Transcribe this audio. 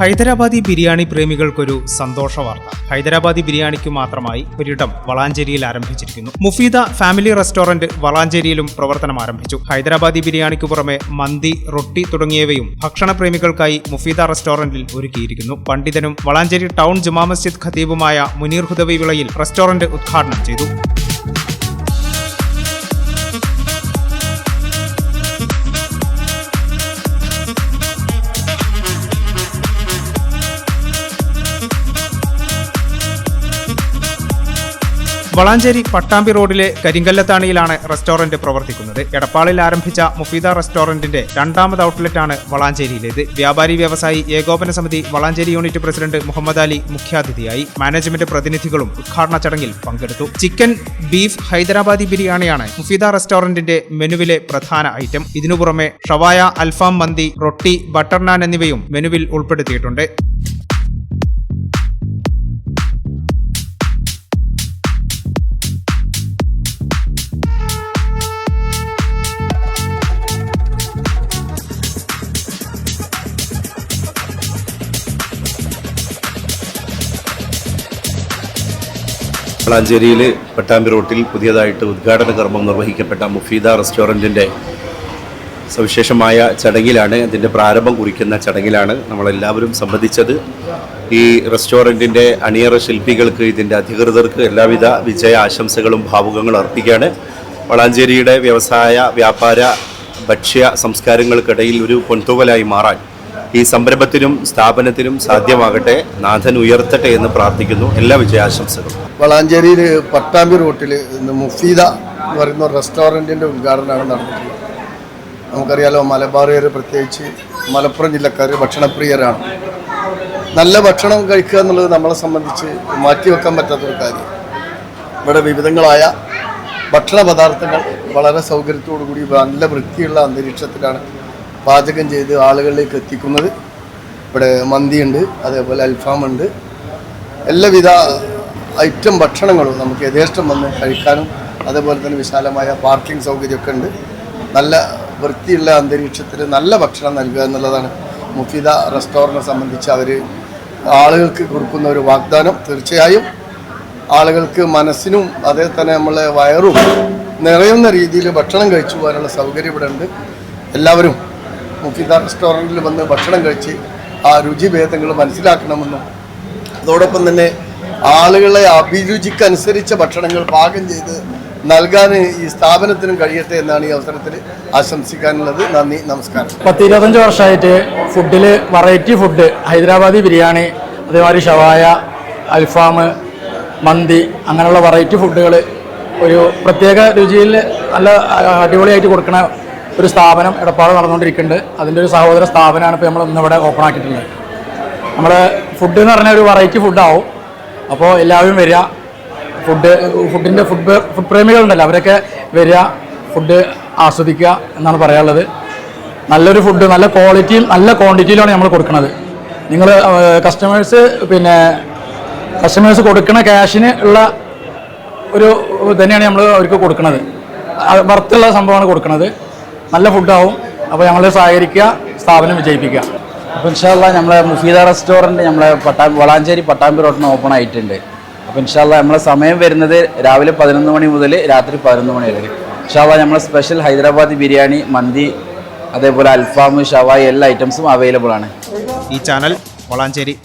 ഹൈദരാബാദി ബിരിയാണി പ്രേമികൾക്കൊരു സന്തോഷ വാർത്ത. ഹൈദരാബാദി ബിരിയാണിക്ക് മാത്രമായി ഒരിടം വളാഞ്ചേരിയിൽ ആരംഭിച്ചിരിക്കുന്നു. മുഫീദ ഫാമിലി റെസ്റ്റോറന്റ് വളാഞ്ചേരിയിലും പ്രവർത്തനം ആരംഭിച്ചു. ഹൈദരാബാദി ബിരിയാണിക്ക് പുറമെ മന്തി റൊട്ടി തുടങ്ങിയവയും ഭക്ഷണ പ്രേമികൾക്കായി മുഫീദ റെസ്റ്റോറന്റിൽ ഒരുക്കിയിരിക്കുന്നു. പണ്ഡിതനും വളാഞ്ചേരി ടൗൺ ജുമാ മസ്ജിദ് ഖതീബുമായ മുനീർ ഹുദവി വിളയിൽ റെസ്റ്റോറന്റ് ഉദ്ഘാടനം ചെയ്തു. വളാഞ്ചേരി പട്ടാമ്പി റോഡിലെ കരിങ്കല്ലത്താണിയിലാണ് റെസ്റ്റോറന്റ് പ്രവർത്തിക്കുന്നത്. എടപ്പാളിൽ ആരംഭിച്ച മുഫീദ റെസ്റ്റോറന്റിന്റെ രണ്ടാമത് ആണ് വളാഞ്ചേരിയിലേത്. വ്യാപാരി വ്യവസായി ഏകോപന സമിതി വളാഞ്ചേരി യൂണിറ്റ് പ്രസിഡന്റ് മുഹമ്മദ് അലി മുഖ്യാതിഥിയായി മാനേജ്മെന്റ് പ്രതിനിധികളും ഉദ്ഘാടന ചടങ്ങിൽ പങ്കെടുത്തു. ചിക്കൻ ബീഫ് ഹൈദരാബാദി ബിരിയാണിയാണ് മുഫീദ റെസ്റ്റോറന്റിന്റെ മെനുവിലെ പ്രധാന ഐറ്റം. ഇതിനു പുറമെ ഷവായ അൽഫാം മന്തി റൊട്ടി ബട്ടർ നാൻ എന്നിവയും മെനുവിൽ ഉൾപ്പെടുത്തിയിട്ടുണ്ട്. വളാഞ്ചേരിയിൽ പട്ടാമ്പി റോട്ടിൽ പുതിയതായിട്ട് ഉദ്ഘാടന കർമ്മം നിർവഹിക്കപ്പെട്ട മുഫീദ റെസ്റ്റോറന്റിന്റെ സവിശേഷമായ ചടങ്ങിലാണ് ഇതിന്റെ പ്രാരംഭം കുറിക്കുന്ന ചടങ്ങിലാണ് നമ്മളെല്ലാവരും സംബന്ധിച്ചത്. ഈ റെസ്റ്റോറന്റിന്റെ അണിയറ ശില്പികൾക്ക് ഇതിന്റെ അധികൃതർക്ക് എല്ലാവിധ വിജയ ആശംസകളും ഭാവുകങ്ങളും അർപ്പിക്കുകയാണ്. വളാഞ്ചേരിയുടെ വ്യവസായ വ്യാപാര ഭക്ഷ്യ സംസ്കാരങ്ങൾക്കിടയിൽ ഒരു പൊൻതൂവലായി മാറാൻ ഈ സംരംഭത്തിനും സ്ഥാപനത്തിനും സാധ്യമാകട്ടെ. നാഥൻ ഉയർത്തട്ടെ എന്ന് പ്രാർത്ഥിക്കുന്നു. എല്ലാ വിജയാശംസകളും. വളാഞ്ചേരിയിൽ പട്ടാമ്പി റൂട്ടിൽ ഇന്ന് മുഫീദ എന്ന് പറയുന്ന റെസ്റ്റോറന്റിന്റെ ഉദ്ഘാടനമാണ് നടന്നിട്ടുള്ളത്. നമുക്കറിയാലോ മലബാറുകാർ പ്രത്യേകിച്ച് മലപ്പുറം ജില്ലക്കാർ ഭക്ഷണപ്രിയരാണ്. നല്ല ഭക്ഷണം കഴിക്കുക എന്നുള്ളത് നമ്മളെ സംബന്ധിച്ച് മാറ്റിവെക്കാൻ പറ്റാത്തൊരു കാര്യം. ഇവിടെ വിവിധങ്ങളായ ഭക്ഷണ പദാർത്ഥങ്ങൾ വളരെ സൗകര്യത്തോടു കൂടി നല്ല വൃത്തിയുള്ള അന്തരീക്ഷത്തിലാണ് പാചകം ചെയ്ത് ആളുകളിലേക്ക് എത്തിക്കുന്നത് ഇവിടെ മന്തിയുണ്ട് അതേപോലെ അൽഫാമുണ്ട്. എല്ലാവിധ ഐറ്റം ഭക്ഷണങ്ങളും നമുക്ക് യഥേഷ്ടം വന്ന് കഴിക്കാനും അതേപോലെ തന്നെ വിശാലമായ പാർക്കിംഗ് സൗകര്യമൊക്കെ ഉണ്ട്. നല്ല വൃത്തിയുള്ള അന്തരീക്ഷത്തിൽ നല്ല ഭക്ഷണം നൽകുക എന്നുള്ളതാണ് മുഫീദ റെസ്റ്റോറന്റിനെ സംബന്ധിച്ച് അവർ ആളുകൾക്ക് കൊടുക്കുന്ന ഒരു വാഗ്ദാനം. തീർച്ചയായും ആളുകൾക്ക് മനസ്സിനും അതേ തന്നെ നമ്മളെ വയറും നിറയുന്ന രീതിയിൽ ഭക്ഷണം കഴിച്ചു പോകാനുള്ള സൗകര്യം ഇവിടെ ഉണ്ട്. എല്ലാവരും മുഫീദ റെസ്റ്റോറന്റിൽ വന്ന് ഭക്ഷണം കഴിച്ച് ആ രുചിഭേദങ്ങൾ മനസ്സിലാക്കണമെന്നും അതോടൊപ്പം തന്നെ ആളുകളെ അഭിരുചിക്കനുസരിച്ച ഭക്ഷണങ്ങൾ പാകം ചെയ്ത് നൽകാൻ ഈ സ്ഥാപനത്തിനും കഴിയട്ടെ എന്നാണ് ഈ അവസരത്തിൽ ആശംസിക്കാനുള്ളത്. നന്ദി നമസ്കാരം. പത്ത് ഇരുപത്തഞ്ച് വർഷമായിട്ട് ഫുഡിൽ വെറൈറ്റി ഫുഡ് ഹൈദരാബാദി ബിരിയാണി അതേമാതിരി ഷവായ അൽഫാം മന്തി അങ്ങനെയുള്ള വെറൈറ്റി ഫുഡുകൾ ഒരു പ്രത്യേക രുചിയിൽ നല്ല അടിപൊളിയായിട്ട് കൊടുക്കുന്ന ഒരു സ്ഥാപനം എടപ്പാട് നടന്നുകൊണ്ടിരിക്കുന്നുണ്ട്. അതിന്റെ ഒരു സഹോദര സ്ഥാപനമാണ് ഇപ്പോൾ നമ്മൾ ഇന്നിവിടെ ഓപ്പൺ ആക്കിയിട്ടുള്ളത്. നമ്മൾ ഫുഡ് എന്ന് പറഞ്ഞാൽ ഒരു വെറൈറ്റി ഫുഡാവും അപ്പോൾ എല്ലാവരും വരിക. ഫുഡ് ഫുഡിന്റെ ഫുഡ് ഫുഡ് പ്രേമികളുണ്ടല്ലോ. അവരൊക്കെ വരിക ഫുഡ് ആസ്വദിക്കുക എന്നാണ് പറയാനുള്ളത്. നല്ലൊരു ഫുഡ് നല്ല ക്വാളിറ്റിയും നല്ല ക്വാണ്ടിറ്റിയിലാണ് നമ്മൾ കൊടുക്കുന്നത്. നിങ്ങൾ കസ്റ്റമേഴ്സ് പിന്നെ കസ്റ്റമേഴ്സ് കൊടുക്കുന്ന ക്യാഷിന് ഉള്ള ഒരു തന്നെയാണ് നമ്മൾ അവർക്ക് കൊടുക്കുന്നത് വർത്തുള്ള സംഭവമാണ് കൊടുക്കുന്നത് നല്ല ഫുഡാവും അപ്പോൾ ഞങ്ങളെ സഹകരിക്കുക സ്ഥാപനം വിജയിപ്പിക്കുക. അപ്പോൾ ഇൻഷാല്ല നമ്മളെ മുഫീദ റെസ്റ്റോറന്റ് നമ്മളെ പട്ടാ വളാഞ്ചേരി പട്ടാമ്പി റോഡിന് ഓപ്പൺ ആയിട്ടുണ്ട്. അപ്പോൾ ഇൻഷാല്ല നമ്മളെ സമയം വരുന്നത് രാവിലെ പതിനൊന്ന് മണി മുതൽ രാത്രി പതിനൊന്ന് മണി വരെ. ഇൻഷാല്ല നമ്മളെ സ്പെഷ്യൽ ഹൈദരാബാദി ബിരിയാണി മന്തി അതേപോലെ അൽഫാം ഷവായി എല്ലാ ഐറ്റംസും അവൈലബിൾ ആണ്. ഈ ചാനൽ വളാഞ്ചേരി.